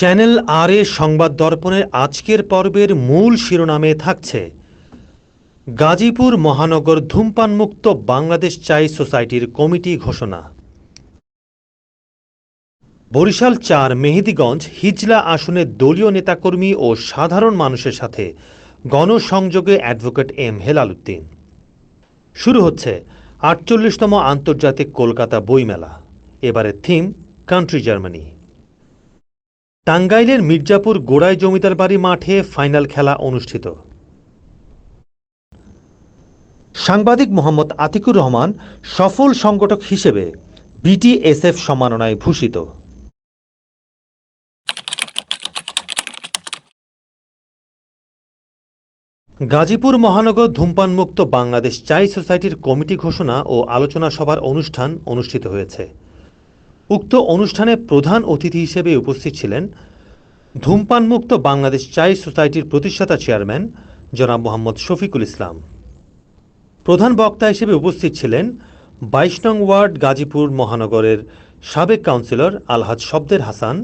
Channel আর এ সংবাদ দর্পণের আজকের পর্বের মূল শিরোনামে থাকছে, গাজীপুর মহানগর ধূমপানমুক্ত বাংলাদেশ চাই সোসাইটির কমিটি ঘোষণা। বরিশাল চার মেহেদিগঞ্জ হিজলা আসনের দলীয় নেতাকর্মী ও সাধারণ মানুষের সাথে গণসংযোগে অ্যাডভোকেট এম হেলাল উদ্দিন শুরু হচ্ছে আটচল্লিশতম আন্তর্জাতিক কলকাতা বইমেলা। এবারের থিম, কান্ট্রি জার্মানি। টাঙ্গাইলের মির্জাপুর গোড়াই জমিদার বাড়ি মাঠে ফাইনাল খেলা অনুষ্ঠিত। সাংবাদিক মোহাম্মদ আতিকুর রহমান সফল সংগঠক হিসেবে বিটিএসএফ সম্মাননায় ভূষিত। গাজীপুর মহানগর ধূমপানমুক্ত বাংলাদেশ চাই সোসাইটির কমিটি ঘোষণা ও আলোচনা সভার অনুষ্ঠান অনুষ্ঠিত হয়েছে। উক্ত অনুষ্ঠানে প্রধান অতিথি হিসেবে উপস্থিত ছিলেন ধূমপানমুক্ত বাংলাদেশ চাই সোসাইটির প্রতিষ্ঠাতা চেয়ারম্যান জনাব মোহাম্মদ শফিকুল ইসলাম। প্রধান বক্তা হিসেবে উপস্থিত ছিলেন বাইশ নং ওয়ার্ড গাজীপুর মহানগরের সাবেক কাউন্সিলর আলহাজ শব্দের হাসান,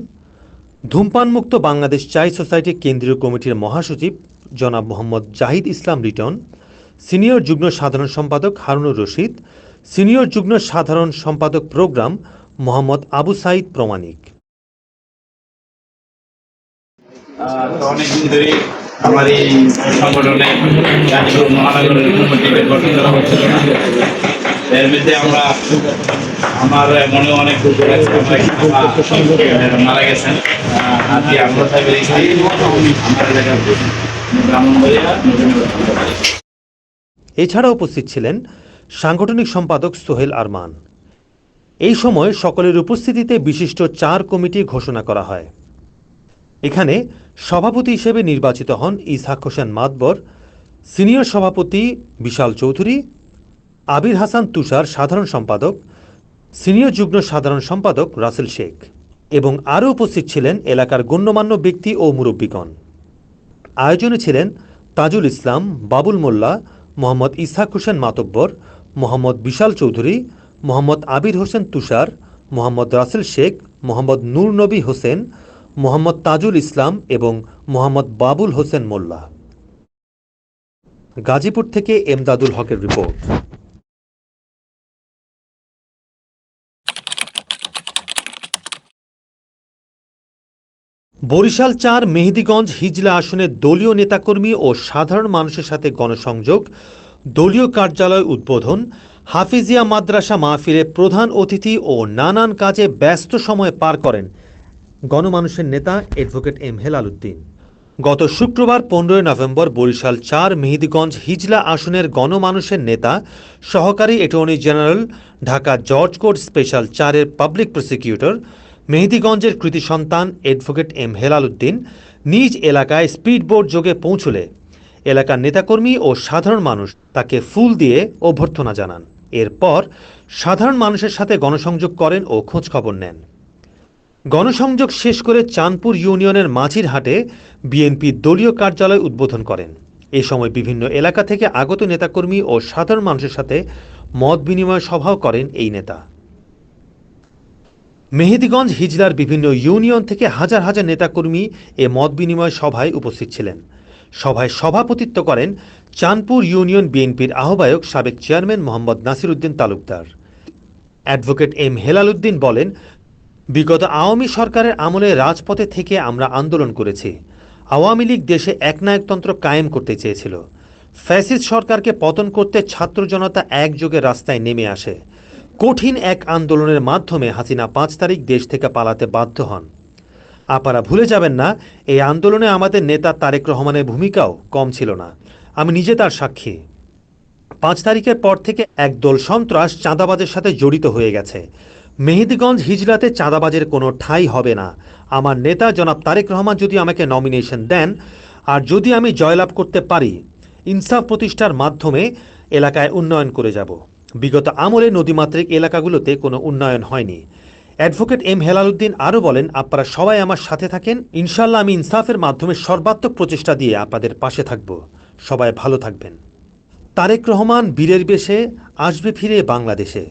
ধূমপানমুক্ত বাংলাদেশ চাই সোসাইটি কেন্দ্রীয় কমিটির মহাসচিব জনাব মোহাম্মদ জাহিদ ইসলাম লিটন, সিনিয়র যুগ্ম সাধারণ সম্পাদক হারুনুর রশিদ, সিনিয়র যুগ্ম সাধারণ সম্পাদক প্রোগ্রাম মোহাম্মদ আবু সাইদ প্রমাণিক। আহ, অনেকদিন ধরে আমার এই সংগঠনে মহানগরের গঠন করা হচ্ছিল না এর মধ্যে আমরা আমার মনে অনেক দুঃখ লাগছে মারা গেছেন। আজকে আমরা এছাড়া উপস্থিত ছিলেন সাংগঠনিক সম্পাদক সোহেল আরমান। এই সময় সকলের উপস্থিতিতে বিশিষ্ট চার কমিটি ঘোষণা করা হয়। এখানে সভাপতি হিসেবে নির্বাচিত হন ইসহাক হোসেন মাতবর, সিনিয়র সভাপতি বিশাল চৌধুরী, আবির হাসান তুষার সাধারণ সম্পাদক, সিনিয়র যুগ্ম সাধারণ সম্পাদক রাসেল শেখ এবং আরও উপস্থিত ছিলেন এলাকার গণ্যমান্য ব্যক্তি ও মুরব্বীগণ। আয়োজনে ছিলেন তাজুল ইসলাম, বাবুল মোল্লা, মোহাম্মদ ইসহাক হোসেন মাতব্বর, মোহাম্মদ বিশাল চৌধুরী মোহাম্মদ আবির হোসেন তুষার, মোহাম্মদ রাসেল শেখ, মোহাম্মদ নূর নবী হোসেন, মোহাম্মদ তাজুল ইসলাম এবং মোহাম্মদ বাবুল হোসেন মোল্লা। গাজীপুর থেকে এমদাদুল হকের রিপোর্ট। বরিশাল চার মেহেদিগঞ্জ হিজলা আসনে দলীয় নেতাকর্মী ও সাধারণ মানুষের সাথে গণসংযোগ, দলীয় কার্যালয় উদ্বোধন হাফিজিয়া মাদ্রাসা মাহফিলে প্রধান অতিথি ও নানান কাজে ব্যস্ত সময় পার করেন গণমানুষের নেতা অ্যাডভোকেট এম হেলাল উদ্দিন গত শুক্রবার পনেরোই নভেম্বর বরিশাল চার মেহেদিগঞ্জ হিজলা আসনের গণমানুষের নেতা, সহকারী attorney general, Dhaka judge court special চারের পাবলিক প্রসিকিউটর, মেহেদিগঞ্জের কৃতি সন্তান অ্যাডভোকেট এম হেলাল উদ্দিন নিজ এলাকায় স্পিডবোট যোগে পৌঁছলে। এলাকার নেতাকর্মী ও সাধারণ মানুষ তাকে ফুল দিয়ে অভ্যর্থনা জানান। এরপর সাধারণ মানুষের সাথে গণসংযোগ করেন ও খোঁজখবর নেন। গণসংযোগ শেষ করে চাঁদপুর ইউনিয়নের মাঝির হাটে বিএনপি দলীয় কার্যালয় উদ্বোধন করেন। এ সময় বিভিন্ন এলাকা থেকে আগত নেতাকর্মী ও সাধারণ মানুষের সাথে মত বিনিময় সভাও করেন এই নেতা। মেহেদিগঞ্জ হিজলার বিভিন্ন ইউনিয়ন থেকে হাজার হাজার নেতাকর্মী এ মত বিনিময় সভায় উপস্থিত ছিলেন। সভায় সভাপতিত্ব করেন চাঁদপুর ইউনিয়ন বিএনপির আহ্বায়ক সাবেক chairman Mohammad Nasir Uddin Talukdar. Advocate M Helal Uddin বলেন, বিগত আওয়ামী সরকারের আমলে রাজপথে থেকে আমরা আন্দোলন করেছি। আওয়ামী লীগ দেশে একনায়কতন্ত্র কায়েম করতে চেয়েছিল। ফ্যাসিস্ট সরকারকে পতন করতে ছাত্র জনতা একযোগে রাস্তায় নেমে আসে। কঠিন এক আন্দোলনের মাধ্যমে হাসিনা পাঁচ তারিখ দেশ থেকে পালাতে বাধ্য হন। আপারা ভুলে যাবেন না, এই আন্দোলনে আমাদের নেতা তারেক রহমানের ভূমিকাও কম ছিল না। আমি নিজে তার সাক্ষী। পাঁচ তারিখের পর থেকে একদল সন্ত্রাস চাঁদাবাজের সাথে জড়িত হয়ে গেছে। মেহেদিগঞ্জ হিজলাতে চাঁদাবাজের কোনো ঠাঁই হবে না। আমার নেতা জনাব তারেক রহমান যদি আমাকে নমিনেশন দেন, আর যদি আমি জয়লাভ করতে পারি, ইনসাফ প্রতিষ্ঠার মাধ্যমে এলাকায় উন্নয়ন করে যাব। বিগত আমলে নদীমাত্রিক এলাকাগুলোতে কোনো উন্নয়ন হয়নি। অ্যাডভোকেট এম হেলালুদ্দিন আরও বলেন, আপনারা সবাই আমার সাথে থাকেন। ইনশাল্লাহ আমি ইনসাফের মাধ্যমে সর্বাত্মক প্রচেষ্টা দিয়ে আপনাদের পাশে থাকব। সবাই ভালো থাকবেন। তারেক রহমান বীরের বেশে আসবে ফিরে বাংলাদেশে।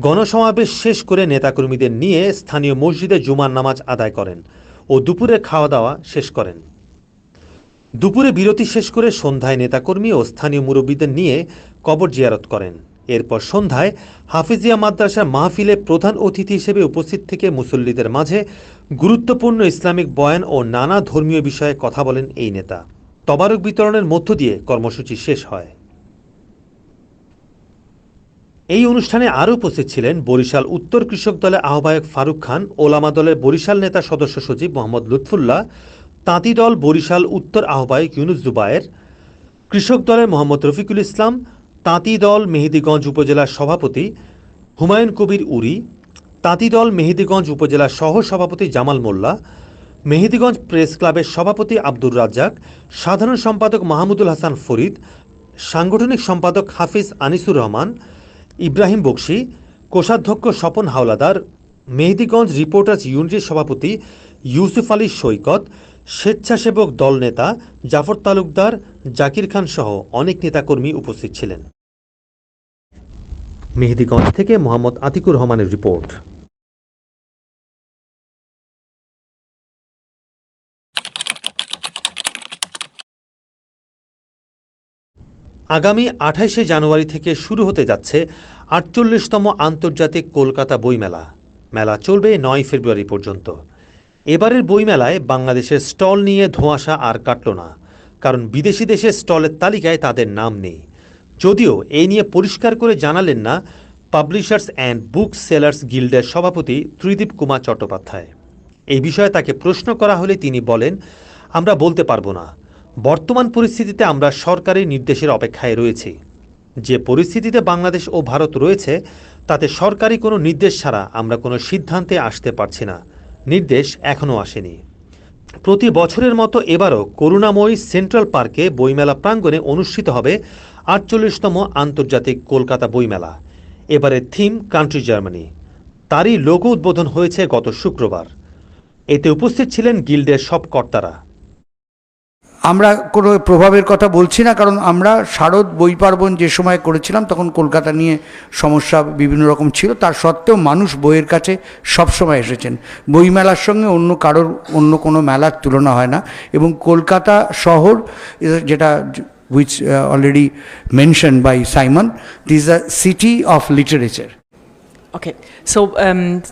গণসমাবেশ শেষ করে নেতাকর্মীদের নিয়ে স্থানীয় মসজিদে জুমার নামাজ আদায় করেন ও দুপুরে খাওয়া দাওয়া শেষ করেন। দুপুরে বিরতি শেষ করে সন্ধ্যায় নেতাকর্মী ও স্থানীয় মুরব্বীদের নিয়ে কবর জিয়ারত করেন। এরপর সন্ধ্যায় হাফিজিয়া মাদ্রাসার মাহফিলে প্রধান অতিথি হিসেবে উপস্থিত থেকে মুসল্লিদের মাঝে গুরুত্বপূর্ণ ইসলামিক বয়ান ও নানা ধর্মীয় বিষয়ে কথা বলেন এই নেতা। তবারক বিতরণের মধ্য দিয়ে কর্মসূচি শেষ হয়। এই অনুষ্ঠানে আরও উপস্থিত ছিলেন বরিশাল উত্তর কৃষক দলের আহ্বায়ক ফারুক খান, ওলামা দলের বরিশাল নেতা সদস্য সচিব মোহাম্মদ লুৎফুল্লাহ, তাঁতি দল বরিশাল উত্তর আহ্বায়ক ইউনুস জুবায়ের, কৃষক দলের মোহাম্মদ রফিকুল ইসলাম, তাঁতি দল মেহেদিগঞ্জ উপজেলার সভাপতি হুমায়ুন কবির উরি, তাঁতি দল মেহেদিগঞ্জ উপজেলার সহ সভাপতি জামাল মোল্লা মেহেদিগঞ্জ প্রেস ক্লাবের সভাপতি আব্দুর রাজ্জাক, সাধারণ সম্পাদক মাহমুদুল হাসান ফরিদ, সাংগঠনিক সম্পাদক হাফিজ আনিসুর রহমান, ইব্রাহিম বক্সি, কোষাধ্যক্ষ স্বপন হাওলাদার, মেহেদিগঞ্জ রিপোর্টার্স ইউনিটের সভাপতি ইউসুফ আলী সৈকত, স্বেচ্ছাসেবক দল নেতা জাফর তালুকদার, জাকির খান সহ অনেক নেতাকর্মী উপস্থিত ছিলেন। মেহেদিগঞ্জ থেকে মোহাম্মদ আতিকুর রহমানের রিপোর্ট। আগামী আঠাইশে জানুয়ারি থেকে শুরু হতে যাচ্ছে আটচল্লিশতম আন্তর্জাতিক কলকাতা বইমেলা। মেলা চলবে নয় ফেব্রুয়ারি পর্যন্ত। এবারের বইমেলায় বাংলাদেশের স্টল নিয়ে ধোঁয়াশা আর কাটল না, কারণ বিদেশি দেশের স্টলের তালিকায় তাদের নাম নেই। যদিও এই নিয়ে পরিষ্কার করে জানালেন না পাবলিশার্স অ্যান্ড বুক সেলার্স গিল্ডের সভাপতি ত্রিদীপ কুমার চট্টোপাধ্যায়। এই বিষয়ে তাকে প্রশ্ন করা হলে তিনি বলেন, আমরা বলতে পারব না। বর্তমান পরিস্থিতিতে আমরা সরকারি নির্দেশের অপেক্ষায় রয়েছি। যে পরিস্থিতিতে বাংলাদেশ ও ভারত রয়েছে, তাতে সরকারি কোনো নির্দেশ ছাড়া আমরা কোনো সিদ্ধান্তে আসতে পারছি না। নির্দেশ এখনও আসেনি। প্রতি বছরের মতো এবারও করুণাময়ী সেন্ট্রাল পার্কে বইমেলা প্রাঙ্গণে অনুষ্ঠিত হবে আটচল্লিশতম আন্তর্জাতিক কলকাতা বইমেলা। এবারের থিম কান্ট্রি জার্মানি। তারই লোগো উদ্বোধন হয়েছে গত শুক্রবার। এতে উপস্থিত ছিলেন গিল্ডের সব কর্তারা। আমরা কোনো প্রভাবের কথা বলছি না কারণ আমরা শারদ বই পার্বণ যে সময় করেছিলাম তখন কলকাতা নিয়ে সমস্যা বিভিন্ন রকম ছিল। তার সত্ত্বেও মানুষ বইয়ের কাছে সবসময় এসেছেন। বইমেলার সঙ্গে অন্য কারোর অন্য কোনো মেলার তুলনা হয় না। এবং কলকাতা শহর যেটা which already mention by Simon this the city of literature Okay, so um,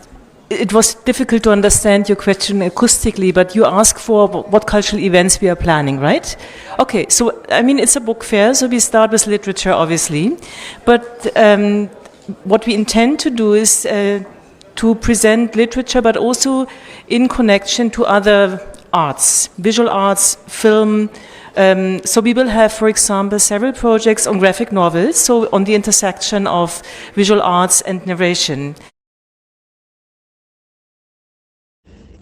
it was difficult to understand your question acoustically, but you asked for what cultural events we are planning, right? Okay, so I mean, it's a book fair, so we start with literature, obviously, but um, what we intend to do is uh, to present literature, but also in connection to other arts, visual arts, film. Um, so we will have, for example, several projects on graphic novels, so on the intersection of visual arts and narration.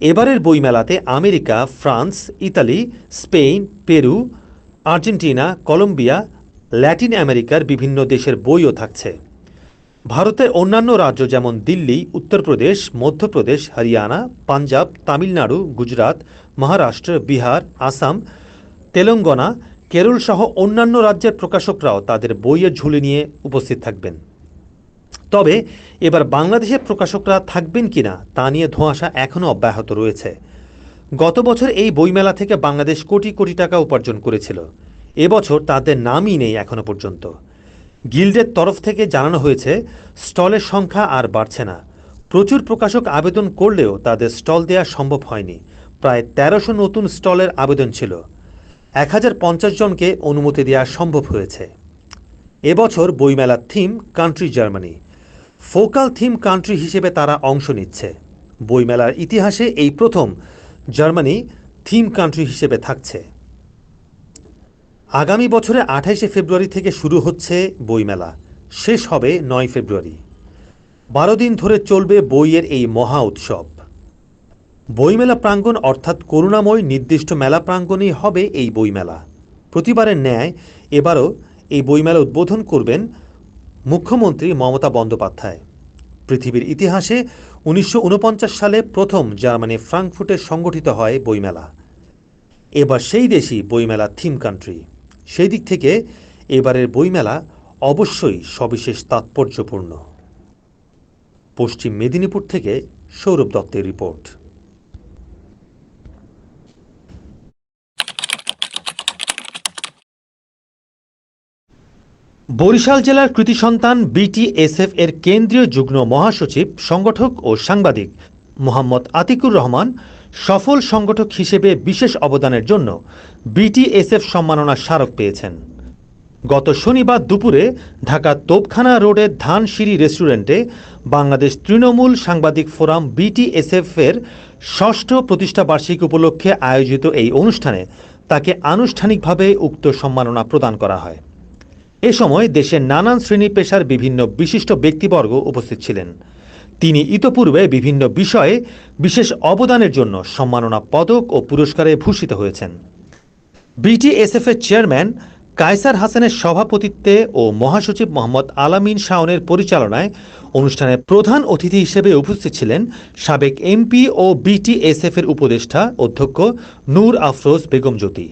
এবারের বইমেলাতে America, France, Italy, Spain, Peru, Argentina, Colombia, Latin America বিভিন্ন দেশের বইও থাকছে। ভারতের অন্যান্য রাজ্য যেমন দিল্লি, উত্তরপ্রদেশ, মধ্যপ্রদেশ, হরিয়ানা, পাঞ্জাব, তামিলনাড়ু, গুজরাট, মহারাষ্ট্র, বিহার, আসাম, তেলেঙ্গানা, কেরল সহ অন্যান্য রাজ্যের প্রকাশকরাও তাদের বইয়ের ঝুলি নিয়ে উপস্থিত থাকবেন। তবে এবার বাংলাদেশের প্রকাশকরা থাকবেন কিনা তা নিয়ে ধোঁয়াশা এখনও অব্যাহত রয়েছে। গত বছর এই বইমেলা থেকে বাংলাদেশ কোটি কোটি টাকা উপার্জন করেছিল। এবছর তাদের নামই নেই এখনও পর্যন্ত। গিল্ডের তরফ থেকে জানানো হয়েছে, স্টলের সংখ্যা আর বাড়ছে না। প্রচুর প্রকাশক আবেদন করলেও তাদের স্টল দেওয়া সম্ভব হয়নি। প্রায় তেরোশো নতুন স্টলের আবেদন ছিল। এক হাজার পঞ্চাশ জনকে অনুমতি দেওয়া সম্ভব হয়েছে। এবছর বইমেলার theme, country Germany. Focal theme country হিসেবে তারা অংশ নিচ্ছে। বইমেলার ইতিহাসে এই প্রথম জার্মানি থিম কান্ট্রি হিসেবে থাকছে। আগামী বছরে আঠাইশে ফেব্রুয়ারি থেকে শুরু হচ্ছে বইমেলা। শেষ হবে নয় ফেব্রুয়ারি। বারো দিন ধরে চলবে বইয়ের এই মহা উৎসব। বইমেলা প্রাঙ্গণ অর্থাৎ করুণাময় নির্দিষ্ট মেলা প্রাঙ্গণেই হবে এই বইমেলা। প্রতিবারের ন্যায় এবারও এই বইমেলা উদ্বোধন করবেন মুখ্যমন্ত্রী মমতা বন্দ্যোপাধ্যায়। পৃথিবীর ইতিহাসে উনিশশো ঊনপঞ্চাশ সালে প্রথম জার্মানি ফ্রাঙ্কফুটে সংগঠিত হয় বইমেলা। এবার সেই দেশই বইমেলা থিম কান্ট্রি। সেই দিক থেকে এবারের বইমেলা অবশ্যই সবিশেষ তাৎপর্যপূর্ণ। পশ্চিম মেদিনীপুর থেকে সৌরভ দত্তের রিপোর্ট। বরিশাল জেলার কৃতি সন্তান বিটিএসএফ এর কেন্দ্রীয় যুগ্ম মহাসচিব, সংগঠক ও সাংবাদিক মোহাম্মদ আতিকুর রহমান সফল সংগঠক হিসেবে বিশেষ অবদানের জন্য বিটিএসএফ সম্মাননা স্মারক পেয়েছেন। গত শনিবার দুপুরে ঢাকা তোপখানা রোডের ধানসিঁড়ি রেস্টুরেন্টে বাংলাদেশ তৃণমূল সাংবাদিক ফোরাম বিটিএসএফ এর ষষ্ঠ প্রতিষ্ঠা বার্ষিকী উপলক্ষে আয়োজিত এই অনুষ্ঠানে তাকে আনুষ্ঠানিকভাবে উক্ত সম্মাননা প্রদান করা হয়। এ সময় দেশের নানান শ্রেণি পেশার বিভিন্ন বিশিষ্ট ব্যক্তিবর্গ উপস্থিত ছিলেন। তিনি ইতপূর্বে বিভিন্ন বিষয়ে বিশেষ অবদানের জন্য সম্মাননা পদক ও পুরস্কারে ভূষিত হয়েছেন। বিটিএসএফ এর চেয়ারম্যান কায়সার হাসানের সভাপতিত্বে ও মহাসচিব মোহাম্মদ আলামিন শাওনের পরিচালনায় অনুষ্ঠানে প্রধান অতিথি হিসেবে উপস্থিত ছিলেন সাবেক এমপি ও বিটিএসএফ এর উপদেষ্টা অধ্যক্ষ নূর আফরোজ বেগম জ্যোতি।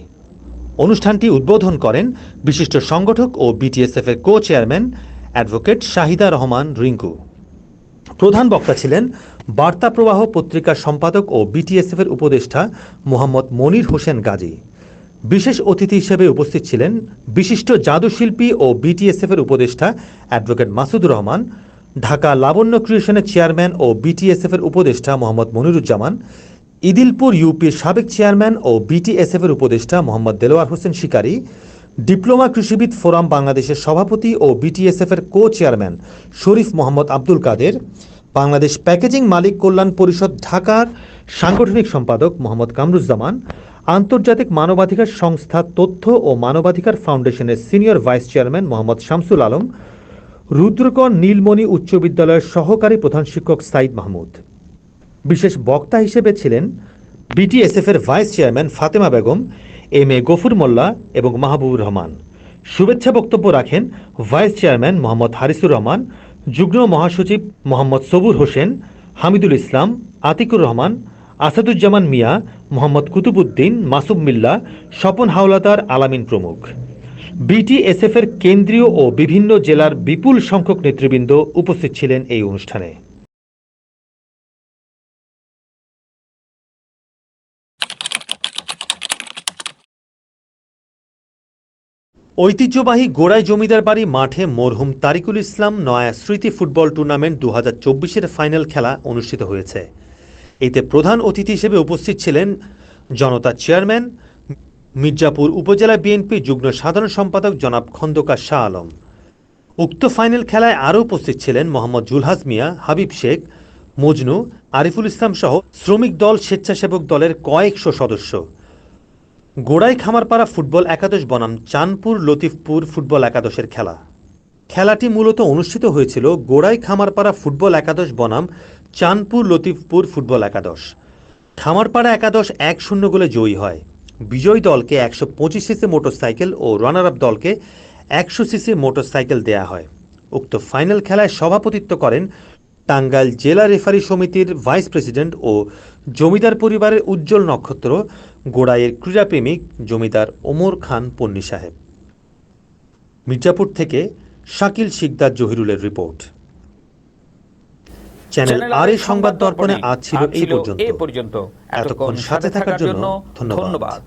অনুষ্ঠানটি উদ্বোধন করেন বিশিষ্ট সংগঠক ও বিটিএসএফ এর co chairman advocate Shahida Rahman Rinku. প্রধান বক্তা ছিলেন বার্তা প্রবাহ পত্রিকার সম্পাদক ও বিটিএসএফ এর উপদেষ্টা মোহাম্মদ মনির হোসেন গাজী। বিশেষ অতিথি হিসেবে উপস্থিত ছিলেন বিশিষ্ট জাদুশিল্পী ও বিটিএসএফ এর উপদেষ্টা অ্যাডভোকেট মাসুদ রহমান, ঢাকা লাবণ্য ক্রিয়েশনের চেয়ারম্যান ও বিটিএসএফ এর উপদেষ্টা মোহাম্মদ মনিরুজ্জামান ইদিলপুর ইউপির সাবেক চেয়ারম্যান ও বিটিএসএফ এর উপদেষ্টা মোহাম্মদ দেলোয়ার হোসেন শিকারী, ডিপ্লোমা কৃষিবিদ ফোরাম বাংলাদেশের সভাপতি ও বিটিএসএফ এর co chairman Sharif Mohammad Abdul Kader, Bangladesh packaging মালিক কল্যাণ পরিষদ ঢাকার সাংগঠনিক সম্পাদক মোহাম্মদ কামরুজ্জামান, আন্তর্জাতিক মানবাধিকার সংস্থা তথ্য ও মানবাধিকার ফাউন্ডেশনের senior vice chairman Mohammad Shamsul Alam Rudrakar Nilmoni উচ্চ বিদ্যালয়ের সহকারী প্রধান শিক্ষক সাইদ মাহমুদ। বিশেষ বক্তা হিসেবে ছিলেন বিটিএসএফ এর vice chairman Fatema Begum, M A Gafur Mollah এবং মাহবুবুর রহমান। শুভেচ্ছা বক্তব্য রাখেন ভাইস চেয়ারম্যান মোহাম্মদ হারিসুর রহমান, যুগ্ম মহাসচিব মোহাম্মদ সবুর হোসেন, হামিদুল ইসলাম, আতিকুর রহমান, আসাদুজ্জামান মিয়া, মোহাম্মদ কুতুবুদ্দিন মাসুব মিল্লা, স্বপন হাওলাদার, আলামিন প্রমুখ। বিটিএসএফ এর কেন্দ্রীয় ও বিভিন্ন জেলার বিপুল সংখ্যক নেতৃবৃন্দ উপস্থিত ছিলেন এই অনুষ্ঠানে। ঐতিহ্যবাহী গোড়াই জমিদার বাড়ি মাঠে মরহুম তারিকুল ইসলাম নয়া স্মৃতি ফুটবল টুর্নামেন্ট দু হাজার ফাইনাল খেলা অনুষ্ঠিত হয়েছে। এতে প্রধান অতিথি হিসেবে উপস্থিত ছিলেন জনতা চেয়ারম্যান, মির্জাপুর উপজেলা বিএনপি যুগ্ম সাধারণ সম্পাদক জনাব খন্দকার শাহ আলম। উক্ত ফাইনাল খেলায় আরও উপস্থিত ছিলেন মোহাম্মদ জুলহাস মিয়া, হাবিব শেখ, মজনু, আরিফুল ইসলাম সহ শ্রমিক দল, স্বেচ্ছাসেবক দলের কয়েকশো সদস্য। গোড়াই খামারপাড়া ফুটবল একাদশ বনাম চাঁদপুর লতিফপুর ফুটবল একাদশের খেলা। খেলাটি মূলত অনুষ্ঠিত হয়েছিল গোড়াই খামারপাড়া ফুটবল একাদশ বনাম চাঁদপুর লতিফপুর ফুটবল একাদশ। খামারপাড়া একাদশ এক শূন্য গোলে জয়ী হয়। বিজয়ী দলকে একশো পঁচিশ সিসি মোটরসাইকেল ও রানার আপ দলকে একশো সিসি মোটরসাইকেল দেয়া হয়। উক্ত ফাইনাল খেলায় সভাপতিত্ব করেন টাঙ্গাইল জেলা রেফারি সমিতির ভাইস প্রেসিডেন্ট ও জমিদার পরিবারের উজ্জ্বল নক্ষত্র গোড়াইয়ের ক্রীড়াপ্রেমিক জমিদার ওমর খান পন্নি সাহেব। মির্জাপুর থেকে শাকিল শিকদার জহিরুলের রিপোর্ট। চ্যানেল আর এই সংবাদ দর্পণে আজ ছিল এই পর্যন্ত। এই পর্যন্ত। এতক্ষণ সাথে থাকার জন্য ধন্যবাদ।